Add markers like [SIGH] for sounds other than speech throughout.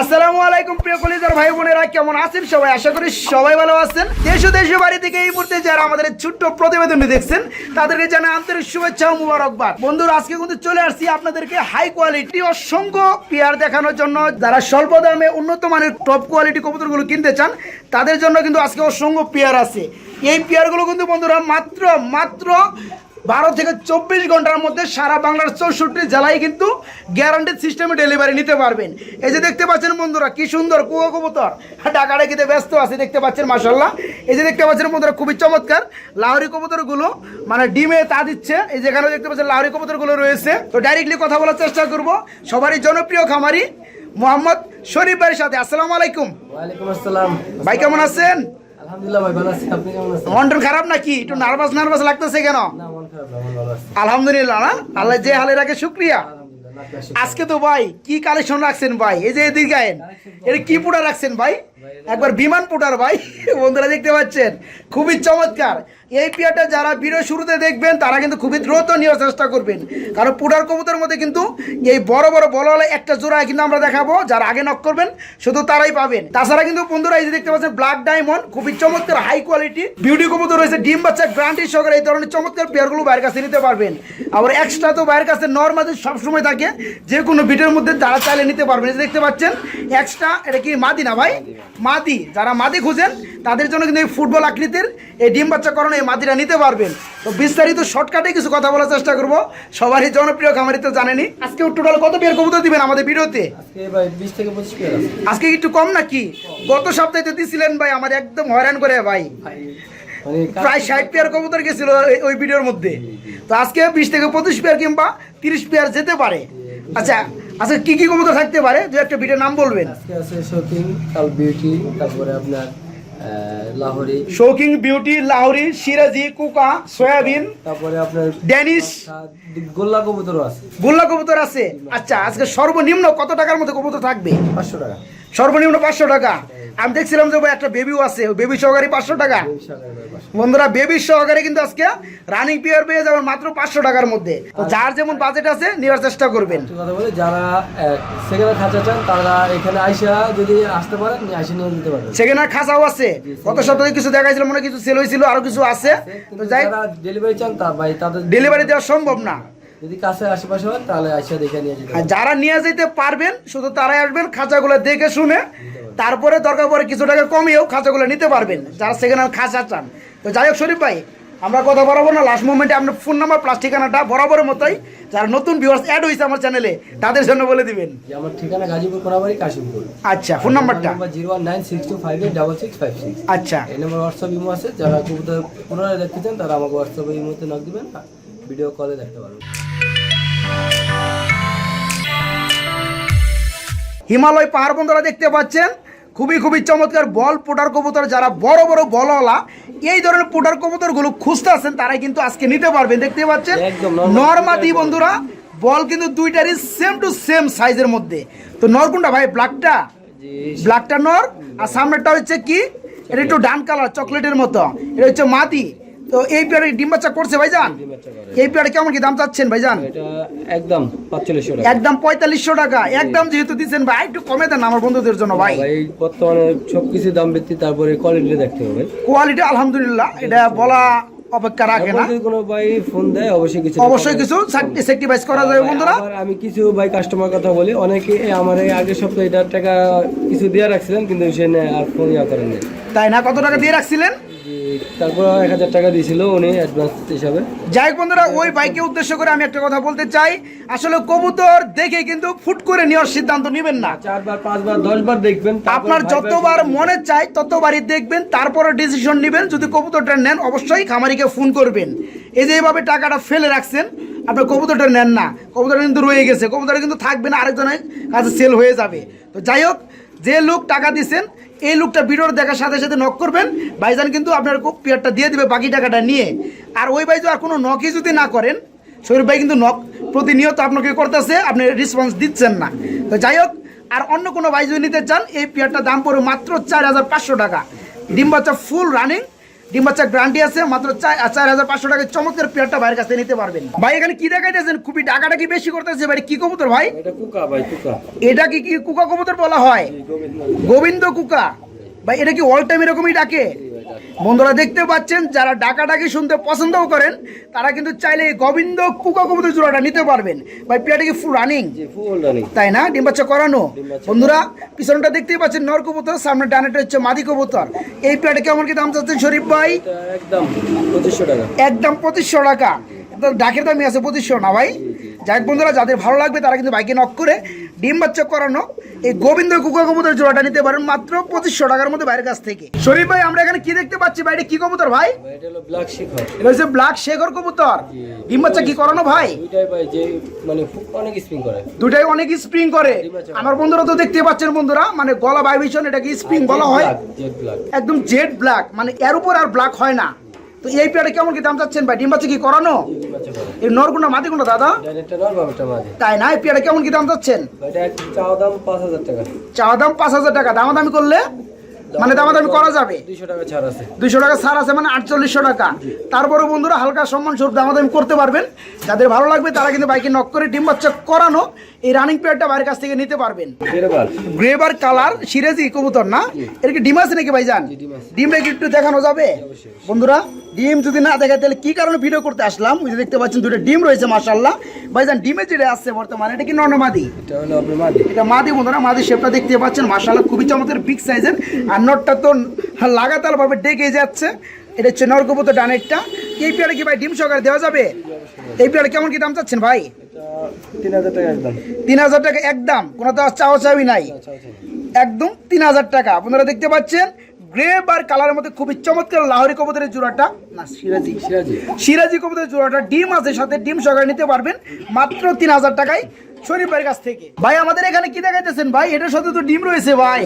আসসালামু আলাইকুম, প্রিয় কলিজার ভাই বোনেরা, কেমন আছেন সবাই? আশা করি সবাই ভালো আছেন। দেশ ও দেশের বাড়ি থেকে এই মুহূর্তে যারা আমাদের ছোট্ট প্রতিবেদনটি দেখছেন, তাদেরকে জানাই আন্তরিক শুভেচ্ছা ও মুবারকবাদ। বন্ধুরা, আজকে কিন্তু চলে আসছি আপনাদেরকে হাই কোয়ালিটি অসংখ্য পেয়ার দেখানোর জন্য। যারা স্বল্প দামে উন্নত মানের টপ কোয়ালিটি কবুতরগুলো কিনতে চান, তাদের জন্য কিন্তু আজকে অসংখ্য পেয়ার আছে। এই পেয়ারগুলো কিন্তু বন্ধুরা মাত্র মাত্র বারো থেকে চব্বিশ ঘণ্টার মধ্যে সারা বাংলার চৌষট্টি জেলায় কিন্তু গ্যারান্টিড সিস্টেমে ডেলিভারি নিতে পারবেন। এই যে দেখতে পাচ্ছেন বন্ধুরা কি সুন্দর কুয়া কবুতর। টাকা রেখেতে ব্যস্ত আছে দেখতে পাচ্ছেন মাসাল্লাহ এই যে দেখতে পাচ্ছেন বন্ধুরা খুবই চমৎকার। লাহরি কবুতরগুলো মানে ডিমে তা দিচ্ছে। এই যেখানে দেখতে পাচ্ছেন লাহরি কবুতরগুলো রয়েছে। তো ডাইরেক্টলি কথা বলার চেষ্টা করব। সবারই জনপ্রিয় খামারি মোহাম্মদ শরীফ ভাইয়ের সাথে। আসসালামু আলাইকুম। ওয়ালাইকুম আসসালাম। ভাই কেমন আছেন? খারাপ নাকি? একটু নার্ভাস নার্ভাস লাগতেছে কেন? আলহামদুলিল্লাহ না? আল্লাহ যে হালে রাখে শুক্রিয়া। আজকে তো ভাই কি কালেকশন রাখছেন ভাই? এই যে এদিকে গায়েন এটা কি পুটার রাখছেন ভাই? একবার বিমান পুটার ভাই [LAUGHS] বন্ধুরা দেখতে পাচ্ছেন। খুবই চমৎকার। এই পিয়াটা যারা ভিডিও শুরুতে দেখবেন, তারা কিন্তু খুবই দ্রুত নেওয়ার চেষ্টা করবেন। কারণ পুটার কবুতর মধ্যে কিন্তু এই বড় বড় বড় হলে একটা জোড়া কিন্তু আমরা দেখাবো, যারা আগে নক করবেন, শুধু তারাই পাবেন। তাছাড়া কিন্তু বন্ধুরা, এই যে দেখতে পাচ্ছেন ব্ল্যাক ডায়মন্ড খুবই চমৎকার হাই কোয়ালিটি বিউটি কবুতর রয়েছে, ডিম বাচ্চা গ্রান্টি সহকারে এই ধরনের চমৎকার পেয়ারগুলো বাইরের কাছে নিতে পারবেন। আবার এক্সট্রা তো বাইরের কাছে নর্মালি সবসময় থাকে, যে কোনো বিটের মধ্যে যারা চাইলে নিতে পারবেন। দেখতে পাচ্ছেন এক্সট্রা এটা কি মাদি না ভাই? মাদি, যারা মাদি খুঁজেন তাদের জন্য কিন্তু এই ফুটবল আকৃতির এই ডিম বাচ্চা করানো এই মাদিটা নিতে পারবেন। তো বিস্তারিত শর্টকাটে কিছু কথা বলার চেষ্টা করব। সবারই জনপ্রিয় খামারি তো জানেনি। আজকে টোটাল কত পেয়ার কবুতর দিবেন আমাদের ভিডিওতে? আজকে ভাই 20 থেকে 25 পেয়ার আছে। আজকে একটু কম নাকি? গত সপ্তাহে তো দিছিলেন ভাই আমার একদম হয়রান করে ভাই। মানে প্রায় ষাট পেয়ার কবুতর গেছিল ওই- ভিডিওর মধ্যে। তো আজকে বিশ থেকে পঁচিশ পেয়ার কিংবা তিরিশ পেয়ার যেতে পারে। আচ্ছা আচ্ছা কি কি কবুতর থাকতে পারে? দু একটা ভিডিওর নাম বলবেন। আজকে আছে শৌকিং কাল বিউটি তারপরে আপনার লাহোরি। শৌকিং বিউটি লাহোরি সিরাজি কুকা সয়াবিন। তারপরে আপনার ড্যানিশ গোল্লা কবুতর আছে। গোল্লা কবুতর আছে? আচ্ছা আজকে সর্বনিম্ন কত টাকার মধ্যে কবুতর থাকবে? 500 টাকা। সর্বনিম্ন পাঁচশো টাকা। আমি দেখছিলাম যে ভাই একটা বেবিও আছে বেবি সহকারী পাঁচশো টাকা। এই সরকারি ভাই 500 বন্ধুরা বেবির সহকারে কিন্তু আজকে রানিং পিয়ার পেয়ে যাবেন মাত্র পাঁচশো টাকার মধ্যে। যার যেমন বাজেট আছে নেওয়ার চেষ্টা করবেন। যারা সেকেন্ড খাঁচা চান তারা এখানে আইসা যদি আসতে পারেন আইসা নিয়ে নিতে পারবেন। সেখানে খাসাও আছে। গত সপ্তাহে কিছু দেখাইছিল মনে কিছু সেল হয়েছিল আরও কিছু আছে। তো যাই ডেলিভারি চান তা ভাই তাদের ডেলিভারি দেওয়া সম্ভব না। যদি কাছে আশেপাশে হয় তাহলে আইসা দেখে নিয়ে যেতে পারবেন। যারা নিয়ে যেতে পারবেন শুধু তারাই আসবেন খাঁচাগুলো দেখে শুনে। তারপরে দরকার পরে কিছু টাকা কমিয়েও খাঁচাগুলো নিতে পারবেন যারা সেখানে খাঁচা চান। তো যাই হোক শরীফ ভাই আমরা কথা বরাবর না। লাস্ট মোমেন্টে আপনার ফোন নাম্বার প্লাস ঠিকানাটা বরাবরের মতোই। যারা নতুন ভিউয়ার্স অ্যাড হয়েছে আমার চ্যানেলে তাদের জন্য বলে দিবেন। আমার ঠিকানা গাজীপুর কোনাবাড়ি কাশিমপুর। আচ্ছা ফোন নাম্বারটা zero one nine six two five eight double six five six আচ্ছা। এই নম্বর হোয়াটসঅ্যাপ ইমো আছে। যারা কবুতর পুনরায় দেখতে চান তারা আমাকে হোয়াটসঅ্যাপে ইমোতে নক দিবেন ভিডিও কলে দেখতে পারবেন। হিমালয় পাহাড় বন্ধুরা দেখতে পাচ্ছেন। খুবই খুবই চমৎকার বল পোটার কবুতর যারা বড় বড় বলওয়ালা এই ধরনের পোটার কবুতরগুলো খুঁজতে আছেন তারাই কিন্তু আজকে নিতে পারবেন। দেখতে পাচ্ছেন? নর্মা দি নর্মাদি বন্ধুরা বল কিন্তু দুইটারই সেম টু সেম সাইজের মধ্যে। তো নর কোনটা ভাই? ব্ল্যাকটা? ব্ল্যাকটা নর আর সামনেরটা হচ্ছে কি? এটা একটু ডান কালার চকলেটের মতো। এটা হচ্ছে মাটি তো এই পেয়ারে ডিম বাচ্চা করছে ভাইজান? এই পেয়ারে কেমন কি দাম চাচ্ছেন ভাইজান? এটা একদম পাঁচচল্লিশশো টাকা। একদম পঁয়তাল্লিশশো টাকা। একদম যেহেতু দিচ্ছেন ভাই একটু কমে দেন আমার বন্ধুদের জন্য ভাই। বর্তমানে সব কিছু দাম বৃদ্ধি তারপরে কোয়ালিটি দেখতে হবে। কোয়ালিটি আলহামদুলিল্লাহ এটা বলা অপেক্ষা রাখে না। কোনো ভাই ফোন দেয় অবশ্যই কিছু অবশ্যই কিছু স্যাক্রিফাইস করা যাবে বন্ধুরা। আমি কিছু ভাই কাস্টমার কথা বলি। অনেকে আমার এই আগের সপ্তাহে এটার টাকা কিছু দিয়ে রাখছিলেন কিন্তু সে আর ফোন ইয়া করেন। তাই না? কত টাকা দিয়ে রাখছিলেন? তারপর এক হাজার টাকা দিয়েছিল উনি অ্যাডভান্স হিসাবে। যাই হোক বন্ধুরা ওই বাইকে উদ্দেশ্য করে আমি একটা কথা বলতে চাই। আসলে কবুতর দেখে কিন্তু ফুট করে নেওয়ার সিদ্ধান্ত নেবেন না। চারবার পাঁচবার দশবার দেখবেন আপনার যতবার মনে চায় ততবারই দেখবেন তারপরে ডিসিশন নেবেন। যদি কবুতরটা নেন অবশ্যই খামারিকে ফোন করবেন। এই যে টাকাটা ফেলে রাখছেন আপনার কবুতরটা নেন না। কবুতরটা কিন্তু রয়ে গেছে কবুতরটা কিন্তু থাকবে না আরেকজনের কাছে সেল হয়ে যাবে। তো যাই হোক যে লোক টাকা দিছেন এই লোকটা ভিডিওর দেখার সাথে সাথে নক করবেন। ভাইজান কিন্তু আপনার পেয়ারটা দিয়ে দেবে বাকি টাকাটা নিয়ে। আর ওই ভাই আর কোনো নকই যদি না করেন শরীর ভাই কিন্তু নক প্রতিনিয়ত আপনাকে করতেছে, আপনি রেসপন্স দিচ্ছেন না। তো যাই হোক, আর অন্য কোনো ভাই যদি নিতে চান, এই পেয়ারটা দাম পড়বে মাত্র চার হাজার পাঁচশো টাকা। ডিম বাচ্চা ফুল রানিং ডিম বাচ্চা গ্যারান্টি আছে মাত্র চার হাজার পাঁচশো টাকা চমৎকার পেয়ারটা ভাইয়ের কাছে নিতে পারবেন। ভাই এখানে কি দেখাইতেছেন? খুবই ডাকাটা কি বেশি করতেছে ভাই কি কবুতর ভাই? এটা কুকা ভাই কুকা। এটা কি কি কুকা কবুতর বলা হয়? গোবিন্দ কুকা। ভাই এটা কি অল টাইম এরকমই ডাকে? বন্ধুরা দেখতে পাচ্ছেন যারা ডাকাডাকি শুনতে পছন্দও করেন তারা কিন্তু চাইলে গোবিন্দ কুকা কবুতর জোড়াটা নিতে পারবেন। ভাই পেয়ারটা কি ফুল রানিং তাই না? ডিম বাচ্চা করানো। বন্ধুরা পিছনটা দেখতেই পাচ্ছেন নর কবুতর সামনে ডানেটা হচ্ছে মাদি কবুতর। এই পেয়ারটা কেমন কি দাম চাচ্ছেন শরীফ ভাই? একদম পঁচিশশো টাকা। একদম পঁচিশশো টাকা। ডাকের দামই আছে পঁচিশশো না ভাই? যাই বন্ধুরা যাদের ভালো লাগবে তারা কিন্তু বাইকে নক করে ডিম বাচ্চা করানো এই গোবিন্দ কুকা কবুতর জোড়াটা নিতে পারেন মাত্র পঁচিশশো টাকার মধ্যে বাইরের কাছ থেকে। শরীফ ভাই আমরা এখানে কি দেখতে পাচ্ছি? এটা কি কবুতর ভাই? এটা শিখর। এটা হচ্ছে ব্ল্যাক শেখর কবুতর। ডিম বাচ্চা কি করানো ভাই? ভাই যে মানে অনেক স্প্রিং করে। দুটাই অনেক স্প্রিং করে। আমার বন্ধুরা তো দেখতে পাচ্ছেন বন্ধুরা মানে গলা ভাইব্রেশন এটাকে স্প্রিং বলা হয়। একদম জেড ব্ল্যাক মানে এর উপর আর ব্ল্যাক হয় না। তো এই পেয়ারে কেমন কি দাম চাচ্ছেন ভাই? ডিম বাচ্চা কি করানো? এই নরগুন্ডা মাটি গুন্ডা দাদা? তাই না? এই পেয়ারে কেমন কি দাম চাচ্ছেন? চাওয়া দাম পাঁচ হাজার টাকা। চাওয়া দাম পাঁচ হাজার টাকা। দামাদামি করলে? মানে দামাদামি করা যাবে? দুইশো টাকা ছাড় আছে। মানে আটচল্লিশশো টাকা। তারপরে বন্ধুরা হালকা সম্মান স্বরূপ দামাদামি করতে পারবেন। যাদের ভালো লাগবে তারা কিন্তু বাইকে নক করে ডিম বাচ্চা করানো এই রানিং পেয়ারটা বাইরের কাছ থেকে নিতে পারবেন। গ্রেবার কালার সিরাজি কবুতর না? এর কি ডিম আছে নাকি ডিম আছে। ডিমটা কি একটু দেখানো যাবে? বন্ধুরা ডিম যদি না দেখায় তাহলে কি কারণে ভিডিও করতে আসলাম? ওই যে দেখতে পাচ্ছেন দুটো ডিম রয়েছে মাশাল্লাহ ভাইজান ডিমে যেটা আসছে বর্তমানে এটা কি নর্নমাদি এটা হলো আপনার মাদি। এটা মাদি বন্ধুরা মাদি শেপটা দেখতে পাচ্ছেন মাশাল্লাহ খুবই চমৎকার বিগ সাইজের আর নটটা তো লাগাতার ভাবে ডেকে যাচ্ছে। এটা হচ্ছে নরকবুতর ডানেরটা। এই পেয়ারে কি ভাই ডিম সহকারে দেওয়া যাবে? এই পেয়ারে কেমন কি দাম চাচ্ছেন ভাই? তিন হাজার টাকা একদম। তিন হাজার টাকা একদম। কোনো তো চাওয়া চাওয়ি নাই। একদম তিন হাজার টাকা। আপনারা দেখতে পাচ্ছেন গ্রে বার কালারের মধ্যে খুবই চমৎকার লাহরি কবুতরের জোড়াটা। না সিরাজি। সিরাজি। সিরাজি কবুতরের জোড়াটা ডিম আছে সাথে ডিম সহকারে নিতে পারবেন মাত্র তিন হাজার টাকায় শরীফ ভাইয়ের কাছ থেকে। ভাই আমাদের এখানে কি দেখাইতেছেন ভাই? এটার সাথে তো ডিম রয়েছে ভাই।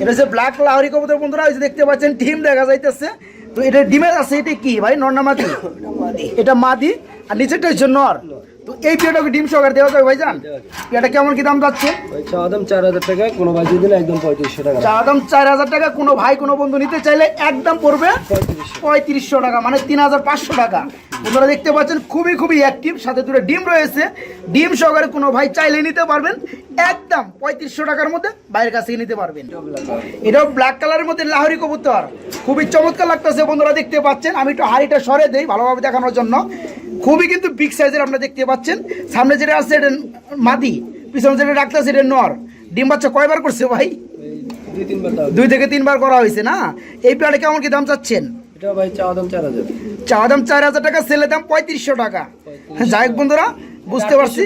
এটা হচ্ছে ব্ল্যাক লাহরি কবুতর বন্ধুরা ওই যে দেখতে পাচ্ছেন ডিম দেখা যাইতেছে। তো এটা ডিমের আছে এটা কি ভাই? নর না মাদি? [LAUGHS] এটা মাদি। আর নিচেরটা হচ্ছে নর। তো এই পেয়ারটাকে ডিম সহকারে দেওয়া যাবে ভাই জান পেয়ারটা কেমন কি দাম যাচ্ছে? চাওয়া দাম চার হাজার টাকা কোনো ভাই যদি না একদম পঁয়ত্রিশশো টাকা। চা দাম চার হাজার টাকা কোনো ভাই কোনো বন্ধু নিতে চাইলে একদম পড়বে পঁয়ত্রিশশো। টাকা মানে তিন হাজার পাঁচশো টাকা। আপনারা দেখতে পাচ্ছেন খুবই খুবই অ্যাক্টিভ সাথে দুটো ডিম রয়েছে। ডিম সহকারে কোনো ভাই চাইলে নিতে পারবেন। একদম পঁয়ত্রিশশো টাকার মধ্যে বাইরের কাছ থেকে নিতে পারবেন। এটাও ব্ল্যাক কালারের মধ্যে লাহরি কবুতর। খুবই চমৎকার লাগতেছে বন্ধুরা দেখতে পাচ্ছেন। আমি একটু হাড়িটা সরে দেই ভালোভাবে দেখানোর জন্য। খুবই কিন্তু বিগ সাইজের আপনারা দেখতে পাচ্ছেন। সামনে যেটা আছে এটা মাদি পিছনে যেটা রাখতেছে এটা নর। ডিম বাচ্চা কয়বার করছে ভাই? দুই থেকে তিনবার করা হয়েছে না? এই পেয়ারে কেমন কি দাম চাচ্ছেন? চাওয়া দাম চার হাজার। চা দাম চার হাজার টাকা সেলের দাম পঁয়ত্রিশশো টাকা। যাই হোক বন্ধুরা বুঝতে পারছি।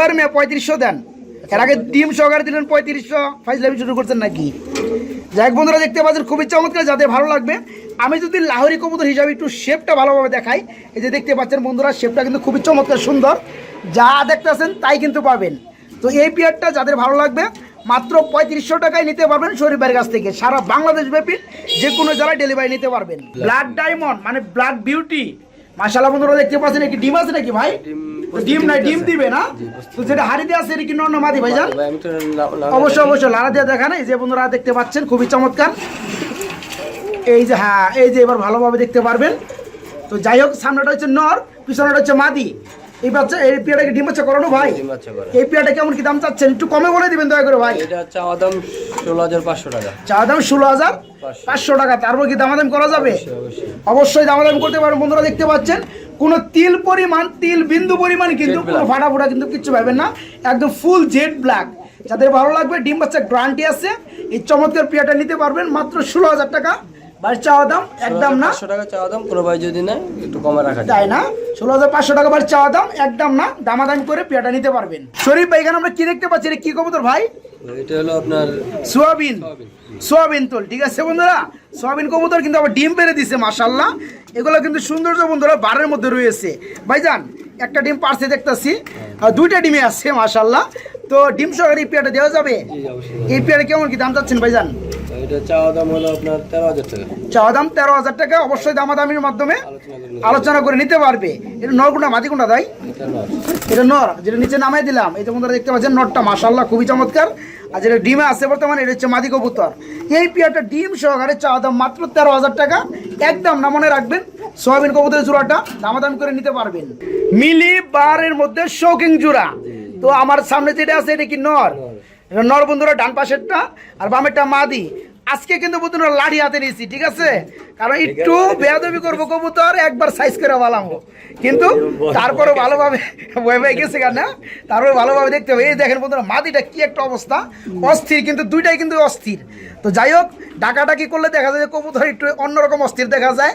আর মেয়ে পঁয়ত্রিশশো দেন। এর আগে ডিম সহকারে দিলেন পঁয়ত্রিশশো ফাইজ ফাইজলামি শুরু করছেন নাকি? যাই বন্ধুরা, দেখতে পাচ্ছেন, খুবই চমৎকার, যাদের ভালো লাগবে, আমি যদি লাহোরি কবুতর হিসাবে একটু শেপটা ভালোভাবে দেখাই, এই যে দেখতে পাচ্ছেন বন্ধুরা শেপটা কিন্তু খুবই চমৎকার, সুন্দর। যা দেখতেছেন তাই কিন্তু পাবেন। তো এই পেয়ারটা যাদের ভালো লাগবে, মাত্র পঁয়ত্রিশশো টাকায় নিতে পারবেন শরীফের কাছ থেকে। সারা বাংলাদেশ ব্যাপী যে কোনো জেলায় ডেলিভারি নিতে পারবেন। ব্লাড ডায়মন্ড মানে ব্লাড বিউটি মাশাল্লাহ বন্ধুরা দেখতে পাচ্ছেন কি ডিম আছে নাকি ভাই? ডিম নাই ডিম দিবে না? তো যেটা হাড়িতে আছে এটা কি নর না মাদি ভাইজান? অবশ্যই অবশ্যই লাড়া দিয়ে দেখান এই যে বন্ধুরা দেখতে পাচ্ছেন খুবই চমৎকার। এই যে হ্যাঁ এই যে এবার ভালোভাবে দেখতে পারবেন। তো যাই হোক সামনেটা হচ্ছে নর পিছনেটা হচ্ছে মাদি। এই বাচ্চা এই পেয়ারটাকে ডিম বাচ্চা করানো ভাই? এই পেয়ারটা কেমন কি দাম চাচ্ছেন? একটু কমে বলে দিবেন দয়া করে ভাই। এটা চাওয়া দাম ষোলো হাজার পাঁচশো টাকা। চা দাম ষোলো হাজার পাঁচশো। টাকা। তারপর কি দামাদাম করা যাবে? অবশ্যই, দামাদাম করতে পারেন বন্ধুরা দেখতে পাচ্ছেন কোনো তিল পরিমাণ তিল বিন্দু পরিমাণ কিন্তু কোনো ফাটা ফুটা কিন্তু কিচ্ছু পাবেন না। একদম ফুল জেড ব্ল্যাক যাদের ভালো লাগবে ডিম বাচ্চা গ্রান্টি আছে। এই চমৎকার পেয়ারটা নিতে পারবেন। মাত্র ষোলো হাজার টাকা। বাড়ির চাওয়া দাম একদম না? পাঁচশো টাকা চাওয়া দাম কোনো ভাই যদি নেয় একটু কমে রাখা যায়। না? ষোলো হাজার পাঁচশো টাকা চাওয়া দাম একদম না দামাদামি করে নিতে পারবেন। শরীফ ভাই এখানে আমরা কি দেখতে পাচ্ছি? এটা কি কবুতর ভাই? এটা হলো আপনার সোয়াবিন। সোয়াবিন তোল। ঠিক আছে বন্ধুরা? সোয়াবিন কবুতর কিন্তু আবার ডিম পেরে দিছে মাশাল্লাহ এগুলো কিন্তু সৌন্দর্য বন্ধুরা বারের মধ্যে রয়েছে। ভাইজান একটা ডিম পার্সে দেখতেছি আর দুইটা ডিমে আছে মাশাল্লাহ তো ডিম সহকারে এই পেয়ারটা দেওয়া যাবে? এই পেয়ারে কেমন কি দাম চাচ্ছেন ভাইজান? এটা চাওয়া দাম হলো আপনার তেরো হাজার টাকা। চাওয়া দাম তেরো হাজার টাকা অবশ্যই দামাদামির মাধ্যমে আলোচনা করে নিতে পারবে। এটা তাই? এটা নর। যেটা নিচে নামাই দিলাম। এই দেখতে পাচ্ছেন নরটা খুবই চমৎকার। আর যেটা ডিমে আছে বর্তমানে এটা হচ্ছে মাদি কবুতর। এই পেয়ারটা ডিম সহকারে চাওয়া দাম মাত্র তেরো হাজার টাকা। একদম না মনে রাখবেন সোয়াবিন কবুতরের জোড়াটা দামাদামি করে নিতে পারবেন। মিলি বারের মধ্যে শৌকিং জোড়া তো আমার সামনে যেটা আছে এটা কি নর। এটা নর বন্ধুরা ডান পাশেরটা আর বামেরটা মাদি। আজকে কিন্তু বন্ধুরা লাঠি হাতে নিয়েছি ঠিক আছে? কারণ একটু বেয়াদবি করব কবুতর একবার সাইজ করে বালামো। কিন্তু তারপরে ভালোভাবে বয়ে বয়ে গেছে কেন? তারপরে ভালোভাবে দেখতে হবে। এই দেখেন বন্ধুরা মাদিটা কি একটা অবস্থা? অস্থির কিন্তু দুইটাই কিন্তু অস্থির। তো যাই হোক ডাকাডাকি করলে দেখা যায় যে কবুতর একটু অন্যরকম অস্থির দেখা যায়।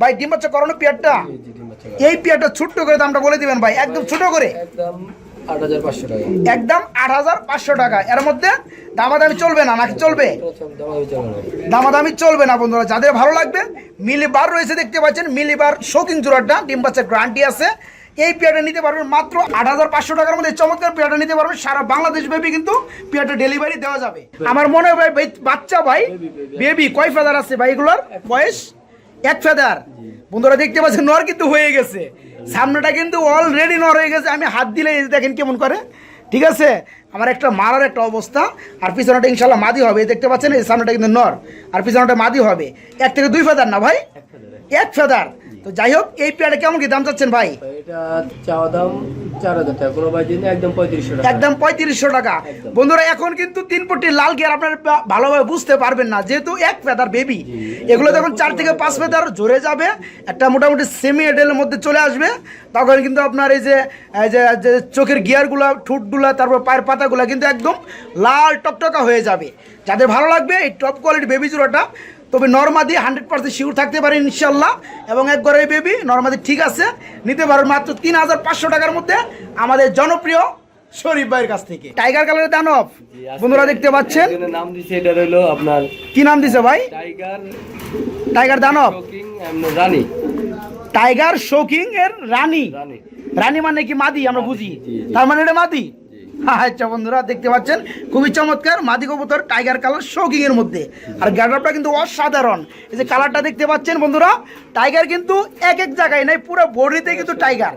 ভাই ডিম বাচ্চা করানো পেয়ারটা? এই পেয়ারটা ছোট্ট করে দামটা বলে দিবেন ভাই একদম ছোট করে। একদম একদম আট হাজার পাঁচশো টাকা। এর মধ্যে দামাদামি চলবে না নাকি চলবে? দামাদামি চলে চলবে না বন্ধুরা। যাদের ভালো লাগবে মিলিবার রয়েছে দেখতে পাচ্ছেন মিলিবার শৌকিং জোড়াটা ডিম বাচ্চার গ্রান্টি আছে। এই পেয়ারটা নিতে পারবেন মাত্র আট হাজার পাঁচশো টাকার মধ্যে। চমৎকার পেয়ারটা নিতে পারবেন। সারা বাংলাদেশ ব্যাপী কিন্তু পেয়ারটা ডেলিভারি দেওয়া যাবে। আমার মনে হয় ভাই- বাচ্চা ভাই বেবি কয় ফেদার আছে ভাই এগুলোর? বয়স? এক ফেদার। বন্ধুরা দেখতে পাচ্ছেন নর কিন্তু হয়ে গেছে। সামনেটা কিন্তু অলরেডি নর হয়ে গেছে। আমি হাত দিলে দেখেন কেমন করে। ঠিক আছে? আমার একটা মারার একটা অবস্থা। আর পিছনটা ইনশাল্লাহ মাদি হবে। দেখতে পাচ্ছেন এই সামনেটা কিন্তু নর। আর পিছনটা মাদি হবে। এক থেকে দুই ফেদার না ভাই? এক ফেদার। তো যাই হোক এই পেয়ারটা কেমন কি দাম চাচ্ছেন ভাই? এটা চাওয়া দাম চার হাজার টাকা। কোনো ভাই দিন একদম পঁয়ত্রিশশো টাকা। একদম পঁয়ত্রিশশো টাকা। বন্ধুরা এখন কিন্তু তিন পট্টি লাল গিয়ার আপনার ভালোভাবে বুঝতে পারবেন না। যেহেতু এক ফেদার বেবি এগুলো যখন চার থেকে পাঁচ ফেদার জোরে যাবে। একটা মোটামুটি সেমি এডেলের মধ্যে চলে আসবে। তখন কিন্তু আপনার এই যে এই যে যে চোখের গিয়ারগুলো ঠুটগুলো তারপর পায়ের পাতাগুলো কিন্তু একদম লাল টকটকা হয়ে যাবে। যাদের ভালো লাগবে এই টপ কোয়ালিটি বেবি জোড়াটা তবে নর্মাদি হান্ড্রেড পার্সেন্ট শিওর থাকতে পারে ইনশাল্লাহ। এবং এক একবারে বেবি নর্মাদি ঠিক আছে নিতে পারবেন মাত্র তিন হাজার পাঁচশো টাকার মধ্যে আমাদের জনপ্রিয় শরীফ ভাইয়ের কাছ থেকে। টাইগার কালারের দানব বন্ধুরা দেখতে পাচ্ছেন? নাম দিছে এটা রইল আপনার কি নাম দিছে ভাই? টাইগার টাইগার দানব রানী। টাইগার শোকিং এর রানী। রানী। রানী মানে কি মাদি আমরা বুঝি। তার মানে এটা মাদি? আচ্ছা বন্ধুরা দেখতে পাচ্ছেন? খুবই চমৎকার মাদি কবুতর টাইগার কালার শোকিং এর মধ্যে। আর গ্যাডাপটা কিন্তু অসাধারণ। এই যে কালারটা দেখতে পাচ্ছেন বন্ধুরা টাইগার কিন্তু এক এক জায়গায় নাই পুরো বডিতে কিন্তু টাইগার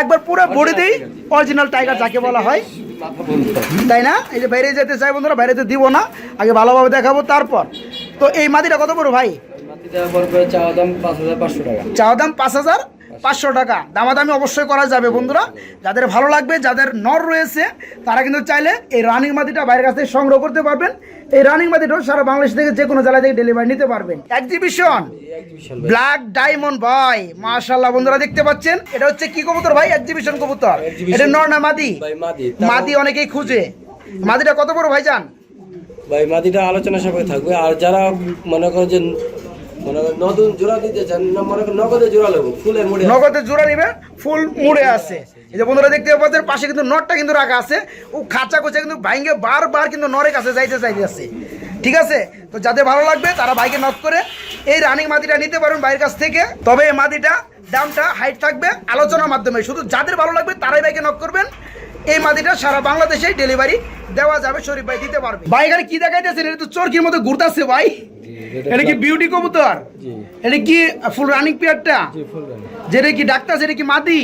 একবার পুরো বডিতেই অরিজিনাল টাইগার যাকে বলা হয়। তাই না? এই যে বাইরে যেতে চাই বন্ধুরা বাইরেতে দিব না আগে ভালোভাবে দেখাবো তারপর। তো এই মাদিটা কত বড় ভাই? চাওয়া দাম পাঁচ হাজার পাঁচশো টাকা। দামাদামি অবশ্যই করা যাবে বন্ধুরা। যাদের ভালো লাগবে যাদের নর রয়েছে তারা কিন্তু চাইলে এই রানিং মাদিটা বাইরের কাছ থেকে সংগ্রহ করতে পারবেন। এই রানিং মাদিটাও সারা বাংলাদেশ থেকে যে কোনো জেলা থেকে ডেলিভারি নিতে পারবেন। এক্সিবিশন ব্ল্যাক ডায়মন্ড ভাই মাশাল্লাহ বন্ধুরা দেখতে পাচ্ছেন। এটা হচ্ছে কি কবুতর ভাই? এক্সিবিশন কবুতর। এটা নর না মাদি? মাদি অনেকেই খুঁজে। মাদিটা কত বড় ভাই যান ভাই মাদিটা আলোচনা সবাই থাকবে। আর যারা মনে করো যে নতুন জোড়া দিতে চান মনে নগদে জোড়া নেব ফুলের মুড়ে নগদে জোড়া নিবে ফুল মুড়ে আছে। এই যে বন্ধুরা দেখতে পাচ্ছেন পাশে কিন্তু নটটা কিন্তু রাখা আছে। ও খাঁচা কোচা কিন্তু ভাইঙ্গে বারবার কিন্তু নরের কাছে যাইতে চাইতেছে ঠিক আছে? তো যাদের ভালো লাগবে তারা বাইকে নক করে এই রানিং মাদিটা নিতে পারবেন বাইরের কাছ থেকে। তবে এই মাদিটা দামটা হাইট থাকবে আলোচনার মাধ্যমে। শুধু যাদের ভালো লাগবে তারাই বাইকে নক করবেন। এই মাদিটা সারা বাংলাদেশেই ডেলিভারি দেওয়া যাবে শরীফ ভাই দিতে পারবে। ভাই এখানে কি দেখাইতেছেন? এটা তো চোরকির মতো ঘুরতেছে ভাই। এটা কি বিউটি কবুতর? এটা কি ফুল রানিং পেয়ারটা যেটা কি ডাক্তার সেটা কি মাদি?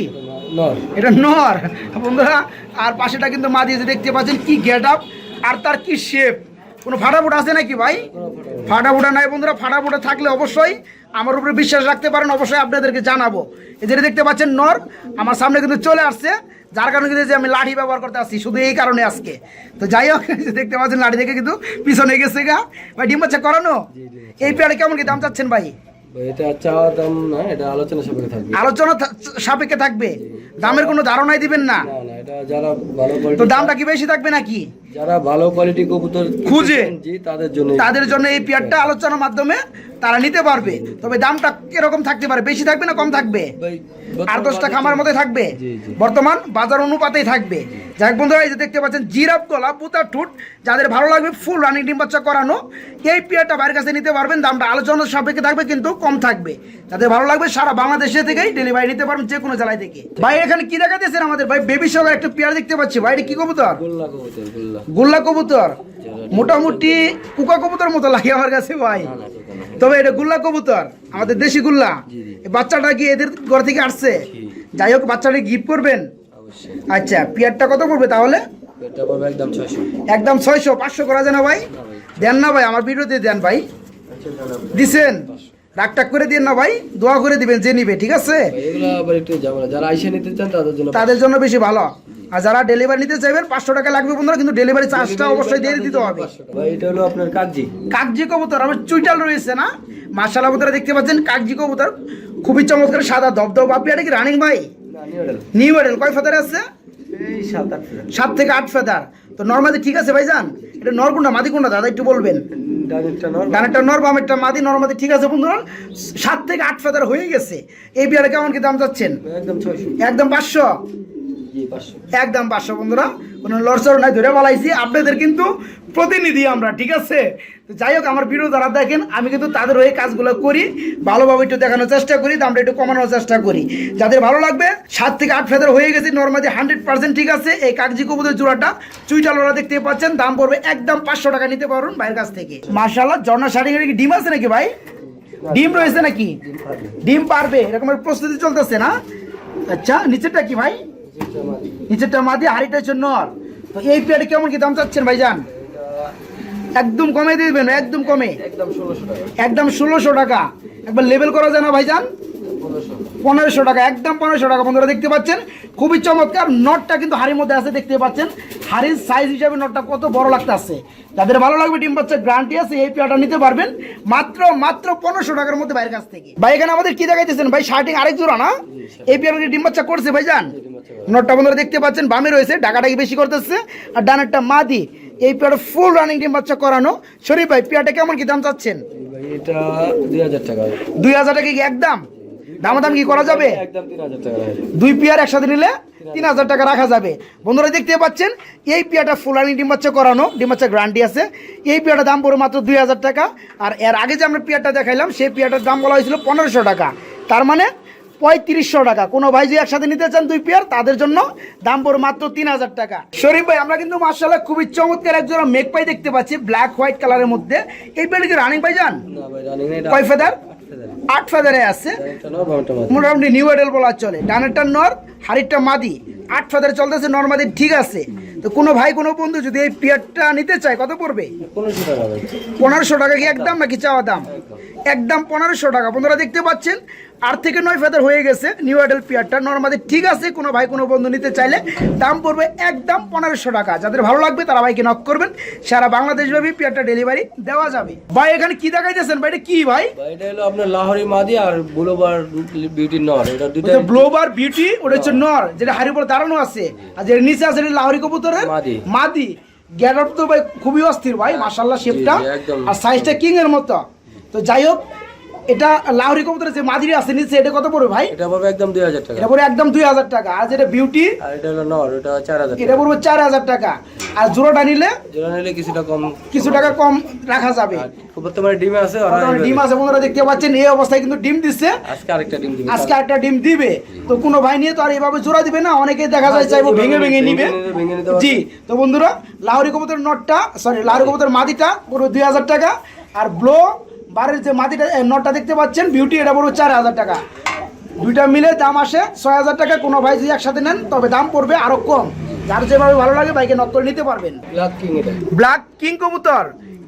এটা নর। বন্ধুরা আর পাশেটা কিন্তু মাদি দেখতে পাচ্ছেন কি গেট আপ আর তার কি শেপ কোনো ফাটাফুটা আছে নাকি ভাই? ফাটাফুটা নাই বন্ধুরা ফাটাফুটা থাকলে অবশ্যই আমার উপরে বিশ্বাস রাখতে পারেন অবশ্যই আপনাদেরকে জানাব। এই যেটা দেখতে পাচ্ছেন নর আমার সামনে কিন্তু চলে আসছে যার কারণে কিন্তু যে আমি লাঠি ব্যবহার করতে আসছি শুধু এই কারণে আজকে। তো যাই হোক দেখতে পাচ্ছেন লাঠি দেখে কিন্তু পিছনে গেছে গা। ভাই ডিম বাচ্চা করানো? এই পেয়ারে কেমন কি দাম চাচ্ছেন ভাই? এটা চাওয়া দাম না এটা আলোচনা সবাই থাকবে। আলোচনা সাপেক্ষে থাকবে? দামের কোনো ধারণাই দিবেন না? না না এটা যারা ভালো তো দামটা কি বেশি থাকবে নাকি? যারা ভালো কোয়ালিটি কবুতর খুঁজে। জি তাদের জন্য তাদের জন্য এই পেয়ারটা আলোচনার মাধ্যমে তারা নিতে পারবে। তবে দামটা কীরকম থাকতে পারে? বেশি থাকবে না কম থাকবে? আর দশটা খামার মধ্যে থাকবে। বর্তমান বাজার অনুপাতেই থাকবে। যাই হোক বন্ধুরা এই যে দেখতে পাচ্ছেন জিরাপ গলা পুতা ঠুট যাদের ভালো লাগবে ফুল রানিং ডিম বাচ্চা করানো এই পেয়ারটা বাইরের কাছে নিতে পারবেন। দামটা আলোচনার সাপেক্ষে থাকবে কিন্তু কম থাকবে। যাদের ভালো লাগবে সারা বাংলাদেশে থেকেই ডেলিভারি নিতে পারবেন যে কোনো জেলায় থেকে। ভাই এখানে কি দেখাতেছেন আমাদের? ভাই বেবি সহ একটা পেয়ার দেখতে পাচ্ছি। ভাই কি কবুতর? গোল্লা কবুতর মোটামুটি কুকা কবুতর মতো লাগে আমার কাছে ভাই। তবে এটা গুল্লা কবুতর আমাদের দেশি গুল্লা। বাচ্চাটা কি এদের ঘর থেকে আসছে? যাই হোক বাচ্চাটা গিফট করবেন? আচ্ছা পেয়ারটা কত পড়বে তাহলে? একদম ছয়শো। পাঁচশো করা যায় না ভাই? দেন না ভাই আমার ভিডিওতে দেন ভাই। আচ্ছা, দিছেন? রাগ করে দিন না ভাই দোয়া করে দিবেন যে নিবে ঠিক আছে? ভাই, এগুলো আবার একটু ঝামেলা। যারা আইসা নিতে চান তাদের জন্য তাদের জন্য বেশি ভালো। আর যারা ডেলিভারি নিতে চাইবেন পাঁচশো টাকা লাগবে বন্ধুরা কিন্তু ডেলিভারি চার্জটা অবশ্যই দিয়ে দিতে হবে। ভাই এটা হলো আপনার কাগজি। কাগজি কবুতর আমার চুইটাল রয়েছে না? মার্শাল কবুতর দেখতে পাচ্ছেন কাকজি কবুতর। খুবই চমৎকার সাদা ধবধব আপনি এটা কি রানিং ভাই? নিউ মডেল কয় ফেদার আছে? সাত থেকে আট ফেদার। তো নর্মাদি ঠিক আছে ভাইজান? এটা নর কোনটা মাদি কোনটা দাদা একটু বলবেন। ডানেরটা নর বামেরটা মাদি নর্মাদি ঠিক আছে বন্ধুরা? সাত থেকে আট ফেদার হয়ে গেছে। এই বিয়ারে কেমন কি দাম যাচ্ছেন? একদম ছয়শো। একদম পাঁচশো? একদম পাঁচশো বন্ধুরা, কোনো লড়চড় নাই, ধরে বলাইছি। আপনাদের কিন্তু প্রতিনিধি আমরা, ঠিক আছে? তো যাই হোক, আমার ভিডিও যারা দেখেন, আমি কিন্তু তাদের হয়ে কাজগুলো করি, ভালোভাবে একটু দেখানোর চেষ্টা করি, দামটা একটু কমানোর চেষ্টা করি। যাদের ভালো লাগবে, সাত থেকে আট ফেদার হয়ে গেছে নর্মালি হান্ড্রেড পার্সেন্ট ঠিক আছে, এই কাগজি কবুতর জোড়াটা, চুইটালোরা দেখতে পাচ্ছেন, দাম পড়বে একদম পাঁচশো টাকা নিতে পারুন বাইরের কাছ থেকে। মার্শাল্লাহ জর্না শাড়ি কি ডিম আছে নাকি ভাই? ডিম রয়েছে নাকি? ডিম পারবে, এরকমের প্রস্তুতি চলতেছে না? আচ্ছা নিচেরটা কি ভাই? নিচেরটা মাদি হাড়িটা হচ্ছে নর তো এই পেয়ারে কেমন কি দাম চাচ্ছেন ভাইজান? একদম কমে দিয়ে দেবেন একদম কমে? একদম ষোলোশো টাকা। একবার লেবেল করা যায় না ভাইজান? পনেরোশো। টাকা একদম পনেরোশো টাকা। বন্ধুরা দেখতে পাচ্ছেন? খুবই চমৎকার। নটটা কিন্তু হাড়ির মধ্যে আছে দেখতে পাচ্ছেন? হাড়ির সাইজ হিসাবে নটটা কত বড় লাগতে লাগতেছে। যাদের ভালো লাগবে ডিম বাচ্চা গ্রান্টি আছে এই পেয়ারটা নিতে পারবেন। মাত্র মাত্র পনেরোশো টাকার মধ্যে বাইরের কাছ থেকে। ভাই এখানে আমাদের কি দেখাইতেছেন? ভাই শার্টিং আরেক জোড়া না? এই পেয়ারটা ডিম বাচ্চা করছে ভাইজান? নটটা বন্ধুরা দেখতে পাচ্ছেন বামে রয়েছে ডাকাটাকি বেশি করতেছে আর ডানেরটা মাদি। এই পেয়ারটা ফুল রানিং ডিম বাচ্চা করানো। শরীফ ভাই পেয়ারটা কেমন কি দাম চাচ্ছেন? এটা দুই হাজার টাকা। দুই হাজার টাকা কি একদম? দামাদাম কি করা যাবে। দুই পেয়ার একসাথে নিলে তিন হাজার টাকা রাখা যাবে। বন্ধুরা দেখতে পাচ্ছেন এই পেয়ারটা ফুলানি ডিম বাচ্চা করানো ডিম বাচ্চা গ্যারান্টি আছে। এই পেয়ারটার দাম পড়ে মাত্র দুই হাজার টাকা। আর এর আগে যে আমরা পেয়ারটা দেখাইলাম সেই পেয়ারটার দাম বলা হয়েছিল পনেরোশো টাকা। তার মানে পঁয়ত্রিশশো টাকা। কোনো ভাই যদি একসাথে নিতে চান দুই পেয়ার তাদের জন্য দাম পড়ে মাত্র তিন হাজার টাকা। শরীফ ভাই আমরা কিন্তু মার্শাল্লাহ খুবই চমৎকার একজন মেঘ পাই দেখতে পাচ্ছি ব্ল্যাক হোয়াইট কালারের মধ্যে। এই পেয়ারটা কি রানিং পাই যান কয় ফেদার আট ফেদারে আছে। মোটামুটি। নিউ এডেল বলা চলে। ডানেরটা নর হাড়িরটা মাদি। আট ফাদারে চলতেছে নর মাদি ঠিক আছে। তো কোনো ভাই কোনো বন্ধু যদি এই পিয়ারটা নিতে চায় কত পড়বে? পনেরোশো টাকা পনেরোশো টাকা কি একদম নাকি চাওয়া দাম? একদম পনেরোশো টাকা। বন্ধুরা দেখতে পাচ্ছেন আট থেকে নয় ফেদার হয়ে গেছে। নিউ এডেল পিয়ারটা নর্মাদি ঠিক আছে কোনো ভাই কোনো বন্ধু নিতে চাইলে। দাম পড়বে একদম পনেরোশো টাকা। যাদের ভালো লাগবে তারা ভাইকে নক করবেন। সারা বাংলাদেশ ব্যাপী পিয়ারটা ডেলিভারি দেওয়া যাবে। ভাই এখানে কি দেখাইতেছেন? ভাই এটা কি ভাই? ভাই এটা হলো আপনার লাহোরি মাদি আর বুলোবার বিউটি নর এটা দুইটা ওটা ব্লোবার বিউটি ওটা হচ্ছে নর যেটা হাড়ির উপর দাঁড়ানো আছে। আর যেটা নিচে আছে এটা লাহোরি কবুতরের মাদি। মাদি। গেট তো ভাই খুবই অস্থির ভাই। শেপটা আর সাইজটা কিং এর মতো। তো যাই হোক এটা লাহোরি কবুতরের যে মাদিরি আছে নিচে এটা কত পড়বে ভাই? এটা পাবে একদম দুই হাজার টাকা। এটা পড়বে একদম দুই হাজার টাকা। আর যেটা বিউটি আর এটা হলো নর এটা চার হাজার এটা পড়বে চার হাজার টাকা। আর জোড়াটা নিলে জোড়া নিলে কিছুটা কম কিছু টাকা কম রাখা যাবে। আর বর্তমানে ডিমে আছে বর্তমানে ডিম আছে বন্ধুরা দেখতে পাচ্ছেন এই অবস্থায় কিন্তু ডিম দিচ্ছে। আজকে আরেকটা ডিম দিবে। আজকে একটা ডিম দিবে। তো কোনো ভাই নিয়ে তো আর এইভাবে জোড়া দিবে না অনেকেই দেখা যায় চাইব ভেঙে ভেঙে নিবে। জি তো বন্ধুরা লাহোরি কবুতর নটটা সরি লাহোরি কবুতর মাদিটা পুরো দুই হাজার টাকা। আর ব্লো বারের যে মাদিটা এ, নটটা দেখতে পাচ্ছেন? বিউটি এটা পুরো চার হাজার টাকা। দুইটা মিলে দাম আসে ছয় হাজার টাকা। কোনো ভাই যদি একসাথে নেন তবে দাম পড়বে আরও কম। যার যেভাবে ভালো লাগে ভাইকে নক করে নিতে পারবেন। ব্ল্যাক কিং এটা। ব্ল্যাক কিং কবুতর।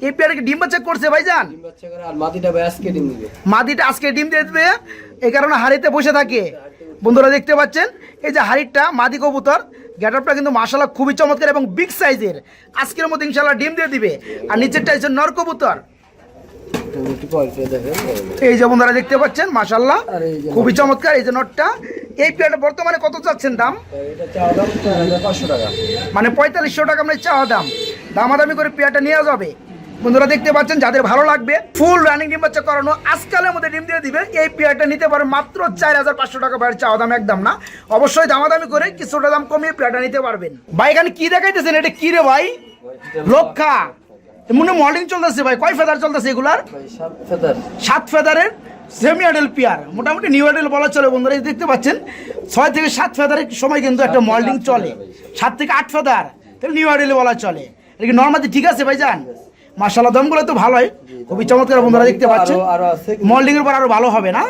এই পেয়ারে কি ডিম বাচ্চা করছে ভাইজান? ডিম বাচ্চা করে আর মাটিটা ভাই আজকে ডিম দিবে। মাদিটা আজকে ডিম দিয়ে দেবে। এই কারণে হাড়িতে বসে থাকে। বন্ধুরা দেখতে পাচ্ছেন? এই যে হাড়িটা মাদি কবুতর। গেটআপটা কিন্তু খুবই চমৎকার এবং বিগ সাইজের আজকের মধ্যে ইনশাল্লাহ ডিম দিয়ে দিবে। আর নিচেরটা হচ্ছে নর কবুতর তুমি একটু কোয়ালিটি দেখেন এই যে বন্ধুরা দেখতে পাচ্ছেন মাসাল্লাহ খুবই চমৎকার এই যে নটটা। এই পেয়ারটা বর্তমানে কত চাচ্ছেন দাম? মানে পঁয়তাল্লিশশো টাকা আমরা চাওয়া দাম। দামাদামি করে পেয়ারটা নেওয়া যাবে। বন্ধুরা দেখতে পাচ্ছেন যাদের ভালো লাগবে ফুল রানিং ডিম বাচ্চা করানো আজকালের মধ্যে ডিম দিয়ে দিবে। এই পেয়ারটা নিতে পারে মাত্র চার হাজার পাঁচশো টাকা বাইরের চাওয়া দাম একদম না। অবশ্যই দামাদামি করে কিছুটা দাম কমিয়ে পেয়ারটা নিতে পারবেন। ভাই এখানে কি দেখাইতেছেন? এটা কি রে ভাই? লক্ষা। মনে মডেলিং চলতেছে ভাই। কয় ফেদার চলতেছে এগুলার? সাত ফেদারের সেমি আডেল পেয়ার মোটামুটি নিউ আডেল বলা চলে বন্ধুরা দেখতে পাচ্ছেন ছয় থেকে সাত ফেদারের সময় কিন্তু একটা মল্ডিং চলে। সাত। থেকে আট ফেদার তাহলে নিউ আডেল বলা চলে। এটা কি নর্মালি ঠিক আছে ভাই যান মার্শাল্লাহ দমগুলো তো ভালোই। খুবই চমৎকার বন্ধুরা দেখতে পাচ্ছেন। মল্ডিং এর পর আরও ভালো হবে না?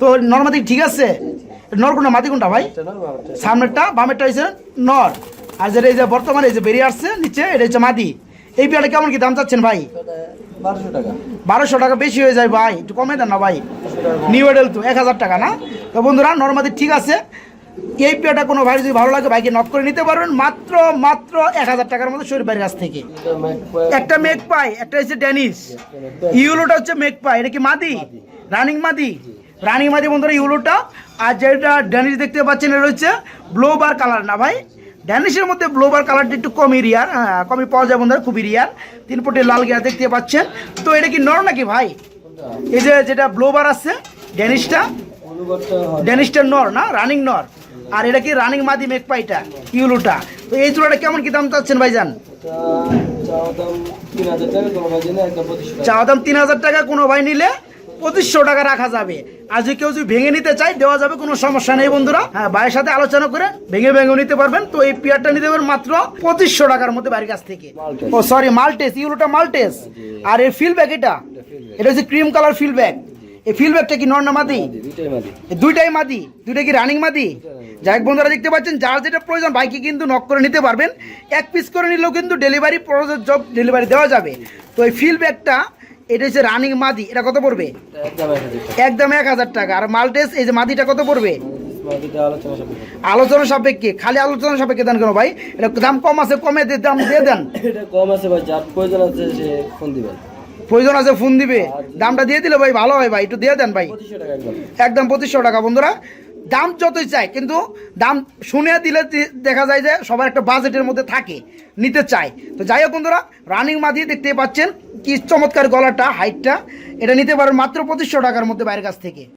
তো নর্মালি ঠিক আছে নর কোনটা? মাটি কোনটা ভাই। সামনেরটা বামেরটা হয়েছে নর। আর যেটা এই যে বর্তমানে এই যে বেরিয়ে আসছে নিচে এটা হচ্ছে মাদি। এই পেয়ারটা কেমন কি দাম চাচ্ছেন ভাই? বারোশো টাকা। বারোশো টাকা বেশি হয়ে যায় ভাই। একটু কমে দেন না ভাই। নিউ এডেল তো এক হাজার টাকা না? তো বন্ধুরা নর্মাদি ঠিক আছে। এই পেয়ারটা কোনো ভাই যদি ভালো লাগে ভাইকে নক করে নিতে পারবেন। মাত্র মাত্র এক হাজার টাকার মতো শরীর ভাইয়ের কাছ থেকে। একটা মেক পাই একটা হচ্ছে ড্যানিশ ইউলোটা হচ্ছে মেক পাই এটা কি মাদি? রানিং মাদি? রানিং মাদি বন্ধুরা ইউলোটা। আর যেটা ড্যানিশ দেখতে পাচ্ছেন এটা হচ্ছে ব্লোবার কালার না ভাই? ড্যানিশের মধ্যে ব্লোবার কালারটা একটু কমই রিয়ার হ্যাঁ কমই পাওয়া যায় বন্ধুরা খুবই রিয়ার তিন ফুটে লাল গিয়া দেখতে পাচ্ছেন। তো এটা কি নর নাকি ভাই? এই যে যেটা ব্লোবার আছে ড্যানিশটা ড্যানিশটা নর না? রানিং নর আর এটা কি রানিং মাদি মেক পাইটা ইউলোটা তো এই জোড়াটা কেমন কি দাম চাচ্ছেন ভাইজান? চাওয়া দাম তিন হাজার টাকা কোনো ভাই নিলে পঁচিশশো টাকা রাখা যাবে। আর যদি কেউ যদি ভেঙে নিতে চায় দেওয়া যাবে কোনো সমস্যা নেই বন্ধুরা। হ্যাঁ ভাইয়ের সাথে আলোচনা করে ভেঙে ভেঙে নিতে পারবেন। তো এই পেয়ারটা নিতে পারবেন মাত্র পঁচিশশো টাকার মধ্যে বাড়ির কাছ থেকে। ও সরি মাল্টেস ইউরোটা মাল্টেস। আর এর ফিল ব্যাগ এটা? এটা হচ্ছে ক্রিম কালার ফিল ব্যাগ এই ফিল ব্যাগটা কি নর্না মাদি? দুইটাই মাদি। এই দুইটা কি রানিং মাদি? যাই বন্ধুরা দেখতে পাচ্ছেন যার যেটা প্রয়োজন বাইকে কিন্তু নক করে নিতে পারবেন। এক পিস করে নিলেও কিন্তু ডেলিভারি জব ডেলিভারি দেওয়া যাবে। তো এই ফিল ব্যাগটা এটা হচ্ছে রানিং মাদি এটা কত পড়বে? একদম এক হাজার টাকা। আর মাল্টেস এই যে মাদিটা কত পড়বে? আলোচনা সাপেক্ষে। খালি আলোচনা সাপেক্ষে দেন কেন ভাই? এটা দাম কম আছে কমে দিয়ে দাম দিয়ে দেন। এটা কম আছে ভাই যার প্রয়োজন আছে সে ফোন দিবেন প্রয়োজন আছে ফোন দিবে। দামটা দিয়ে দিলে ভাই ভালো হয় ভাই একটু দিয়ে দেন ভাই। একদম পঁচিশশো টাকা বন্ধুরা। দাম যতই চায় কিন্তু দাম শুনে দিলে দেখা যায় যে সবার একটা বাজেটের মধ্যে থাকে, নিতে চায়। তো যাই হোক বন্ধুরা রানিং মাদি দেখতে পাচ্ছেন, কি চমৎকার গলাটা হাইটটা এটা নিতে পারেন মাত্র পঁচিশশো টাকার মধ্যে বাইরের কাছ থেকে।